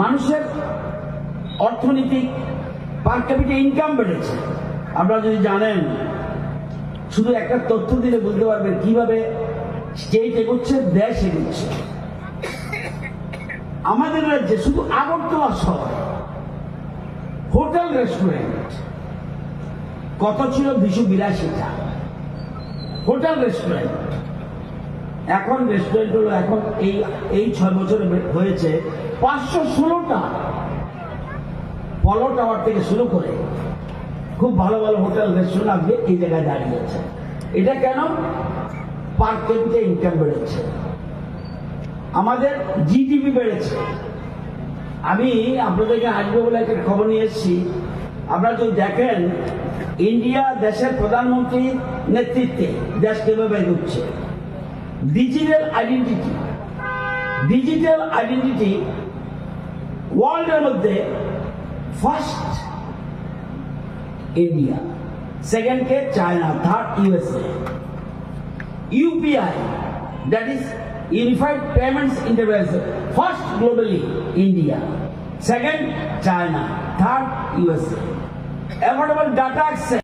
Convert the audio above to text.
মানুষের অর্থনৈতিক পার capital income বেড়েছে। আপনারা যদি জানেন, শুধু একটা তথ্য দিলে বুঝতে পারবেন কীভাবে স্টেট এগোচ্ছে, দেশ এগোচ্ছে। আমাদের রাজ্যে শুধু আগরতলা শহর, হোটেল রেস্টুরেন্ট কত ছিল দুশো বিরাশিটা হোটেল রেস্টুরেন্ট এখন রেস্টুরেন্ট হলো এখন এই এই ছয় বছরে হয়েছে পাঁচশো ষোলোটা পলো টাওয়ার থেকে শুরু করে খুব ভালো ভালো হোটেল রেস্টুরেন্ট আজকে এই জায়গায় দাঁড়িয়েছে এটা কেন? পার ক্যাপিটা ইনকাম বেড়েছে। আমাদের জিডিপি বেড়েছে। আমি আপনাদেরকে আসবে বলে একটা খবর নিয়ে এসেছি। আপনারা যদি দেখেন ইন্ডিয়া দেশের প্রধানমন্ত্রী নেতৃত্বে দেশ কীভাবে এগোচ্ছে। ডিজিটাল আইডেন্টিটি ডিজিটাল আইডেন্টিটি ওয়ার্ল্ডের মধ্যে first India second K China third USA UPI that is Unified Payments Interface first globally India second China third USA affordable data access